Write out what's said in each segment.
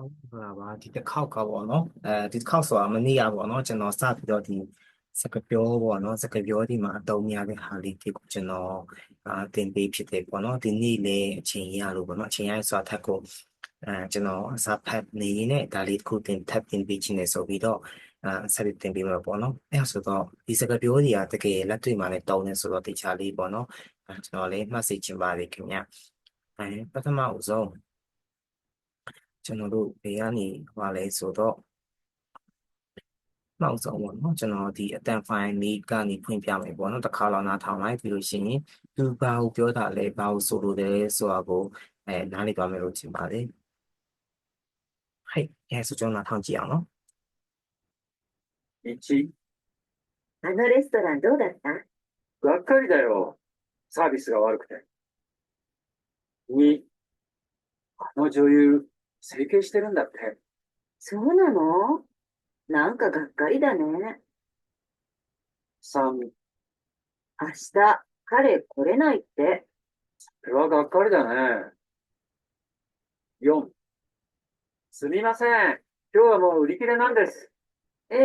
ဟုတ်ပါပါဒီတစ်ခေါက်ကပေါ့နော်အဲဒီတစ်ခေါက်ဆိုတာမနေ့ကပေါ့နော်ကျွန်တော်စပြီးတော့ဒီစကားပြောပေါ့နော်စကားပြောဒီမှာအသုံးများတဲ့ဟာလေးတွေကိုကျွန်တော်အာသင်ပေးဖြစ်တယ်ပေါ့နော်ဒီနေ့လေအချိန်ရလို့ပေါ့နော်အချိန်ရဆိုတာထက်ကိုအဲကျွန်တော်အစားဖတ်နေရင်လည်းဒါလေးတစ်ခုသင်ထပ်သင်ပေးခြင်းနဲ့ဆိုပြီးတော့အာဆက်ပြီးသင်ပေးမှာပေါ့နော်အဲဆိုတော့ဒီစကားပြောတွေကတကယ်လက်တွေ့မှာလည်းတောင်းနေဆိုတော့တေချာလေးပေါ့နော်အဲကျွန်တော်လည်းမှတ်စေချင်ပါတယ်ခင်ဗျအဲပထမဦးဆုံး ကျွန်တော်တို့ဘေးကနေဟွာလဲဆိုတော့နောက်ဆုံးပေါ့နော်ကျွန်တော်ဒီအတန်ဖိုင်လေးကနေဖွင့်ပြမယ်ပေါ့နော်တစ်ခါလောက်နားထောင်လိုက်ပြီးလို့ရှိရင်သူဘာကိုပြောတာလဲဘာကိုဆိုလိုတယ်ဆိုတာကိုအဲနားလည်သွားမယ်လို့ထင်ပါတယ်ဟဲ့အဲဆိုကျွန်တော်နားထောင်ကြည့်အောင်နော် 1、あのレストランどうだったがっかりだよ。サービスが悪くて。2、あの女優、 整形してるんだって。そうなの？なんかがっかりだね。3、明日、彼来れないって。それはがっかりだね。4、すみません。今日はもう売り切れなんです。ええ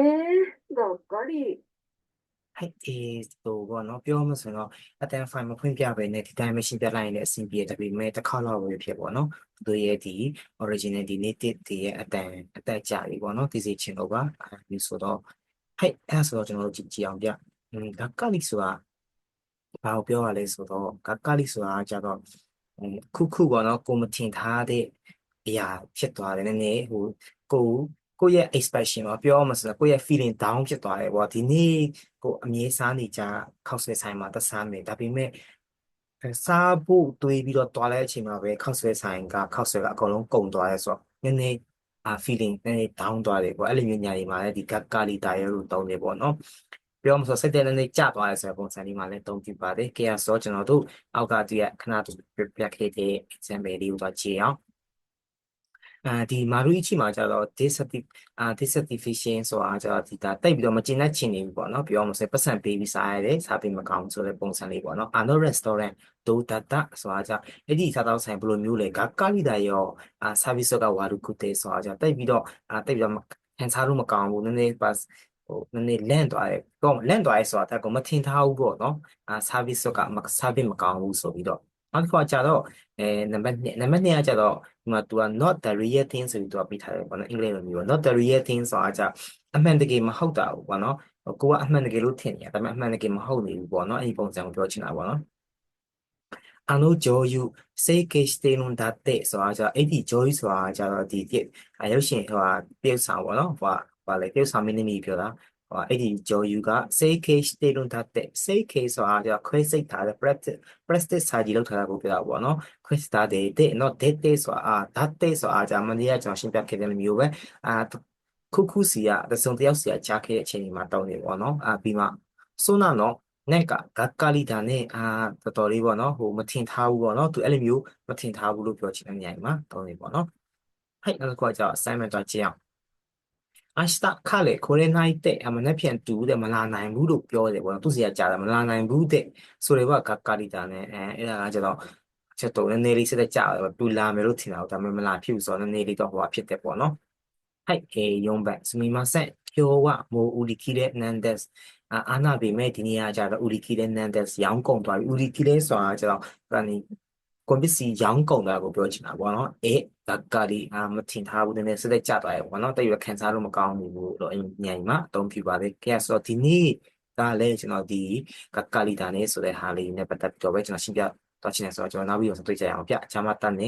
がっかり。 ဟဲ့အဲဆိုပေါ့နော်ပြောမှဆိုတော့အတန်ဖိုင်မဖွင့်ပြပဲနဲ့ဒီတိုင်းမရှင်းပြလိုက်ရင်လည်းအဆင်ပြေတယ်ဒါပေမဲ့တစ်ခါလောက်ပဲဖြစ်ပေါ့နော်သူရဲ့ဒီ original ဒီ native တွေရဲ့အတန်အတက်ကြပြီပေါ့နော်သိစေချင်လို့ပါအဲဒီဆိုတော့ဟဲ့အဲဆိုတော့ကျွန်တော်တို့ကြည့်ကြည့်အောင်ပြอืมဂကလိဆိုတာဘာကိုပြောရလဲဆိုတော့ဂကလိဆိုတာကြတော့ခုခုပေါ့နော်ကိုမထင်ထားတဲ့အရာဖြစ်သွားတယ်နည်းနည်းဟိုကို ကိုယ့်ရဲ့ expression မှာပြောမှဆိုတော့ကိုယ့်ရဲ့ feeling down ဖြစ်သွားတယ်ပေါ့ဒီနေ့ကိုအမြဲစားနေကြခောက်ဆွဲဆိုင်မှာသက်စားမယ်ဒါပေမဲ့စားဖို့တွေးပြီးတော့တွားလိုက်အချိန်မှာပဲခောက်ဆွဲဆိုင်ကခောက်ဆွဲကအကုန်လုံးကုန်သွားရဲဆိုတော့နည်းနည်းအာ feeling နည်းနည်း down သွားတယ်ပေါ့အဲ့လိုမျိုးညာတွေမှာလည်းဒီကကာလီတာရဲလို့တောင်းတယ်ပေါ့နော်ပြောမှဆိုစိတ်တဲ့နည်းနည်းကျသွားရဲဆိုတဲ့ပုံစံလေးမှာလည်းတုံးပြပါတယ်ကြရဆိုကျွန်တော်တို့အောက်ကတည်းကခဏတူပြပြခဲ့တဲ့ example လေးကိုတော့ကြည့်အောင် အဲဒီမာရူအီချီမှာကျတော့ dissatisfaction အာ dissatisfaction ဆိုတာကျတော့ဒီဒါတိတ်ပြီးတော့မကျင်တဲ့ချင်နေဘူးပေါ့နော်ပြောမှဆိုပတ်စံပေးပြီးစားရတယ်စားပြီးမကောင်းဆိုတဲ့ပုံစံလေးပေါ့နော် Arnold restaurant ဒိုတတဆိုတာကျအဲ့ဒီစားတော့ဆိုင်ဘယ်လိုမျိုးလဲကကာလီဒါရောအာ service ကဝါရုကုတေဆိုတာကျတိတ်ပြီးတော့အာတိတ်ပြီးတော့ခံစားလို့မကောင်းဘူးနည်းနည်းပါဟိုနည်းနည်းလန့်သွားတယ်တော့လန့်သွားရဲဆိုတာကမထင်ထားဘူးပေါ့နော်အာ service ကမ service မကောင်းဘူးဆိုပြီးတော့ နောက်တစ်ခါကျတော့အဲနံပါတ်2နံပါတ်2ကကျတော့ဒီမှာ तू က not the real thing ဆိုပြီး तू ကပေးထားတယ်ပေါ့နော်အင်္ဂလိပ်လိုမျိုး not the real thing ဆိုတာကျအမှန်တကယ်မဟုတ်တာဘူးပေါ့နော်ကိုကအမှန်တကယ်လို့ထင်နေတာဒါပေမဲ့အမှန်တကယ်မဟုတ်နေဘူးပေါ့နော်အဲ့ဒီပုံစံကိုပြောချင်တာပေါ့နော်အနိုဂျိုယူစေကေစတေနွန်ဒတ်တေဆိုတာကျအဲ့ဒီဂျိုယူဆိုတာကျတော့ဒီရုပ်ရှင်ဟိုဟာပြုတ်ဆောင်ပေါ့နော်ဟိုဟာဟိုလေပြုတ်ဆောင်မင်းသမီးပြောတာ အဲ့ဒီဂျော်ယူက say case တေလွန်တာတဲ့ say case ဆိုတာကခွဲစိတ်ထားတဲ့ practice practice စာကြီးလောက်ထားတာကိုပြောတာပေါ့နော်ခွဲစိတ်ထားတဲ့တဲ့နော် date ဆိုတာဒါ date ဆိုတာကြာမနေ့ကကျွန်တော်ရှင်းပြခဲ့တဲ့မျိုးပဲအာခုခုစီကတစုံတယောက်စီကကြားခဲ့တဲ့အချိန်မှာတောင်းနေပေါ့နော်အာပြီးမှဆိုနာနော်နက်ကဂကလီတာနဲ့အာတော်တော်လေးပေါ့နော်ဟိုမထင်ထားဘူးပေါ့နော်သူအဲ့လိုမျိုးမထင်ထားဘူးလို့ပြောချင်တဲ့နေရာမှာတောင်းနေပေါ့နော်ဟဲ့နောက်တစ်ခုကကြာ assignment တော့ကြည့်အောင် အစတခါလေခိုရဲနိုင်တဲ့အမနဲ့ပြန်တူတဲ့မလာနိုင်ဘူးလို့ပြောတယ်ပေါ့နော်သူစီကကြာတာမလာနိုင်ဘူးတဲ့ဆိုတော့ကကာရီတာနဲ့အဲအဲ့ဒါကကျတော့ချက်တော့နည်းနည်းလေးဆက်ကြတယ်ပူလာမယ်လို့ထင်တာဒါပေမဲ့မလာဖြစ်ဘူးဆိုတော့နည်းနည်းလေးတော့ဟိုကဖြစ်တယ်ပေါ့နော်ဟိုက်အေယုံဘတ်စမီမဆက်ကျော်ဝမိုဦးလီခီတဲ့နန်ဒက်စ်အာနာဘေမဲ့ဒီနေရာကျတော့ဦးလီခီတဲ့နန်ဒက်စ်ရောင်းကုန်သွားပြီဦးလီခီတဲ့ဆိုတာကျတော့ဒါနေ ကွန်ပစ္စည်းရောင်းကုန်တာကိုပြောချင်တာပေါ့နော်အေးဒါကလေးအာမထင်ထားဘူးနည်းနည်းစစ်တဲ့ကြာသွားတယ်ပေါ့နော်တိတ်ရခံစားလို့မကောင်းဘူးလို့အညံ့မှာအသုံးပြပါတယ်ကဲဆိုတော့ဒီနေ့ကလည်းကျွန်တော်ဒီကကလီတာနဲ့ဆိုတဲ့ဟာလေးနဲ့ပတ်သက်ပြီးတော့ပဲကျွန်တော်ရှင်းပြတော့ချင်တယ်ဆိုတော့ကျွန်တော်နောက်ပြီးတော့တွေ့ကြရအောင်ဗျအချမ်းမတတ်နေ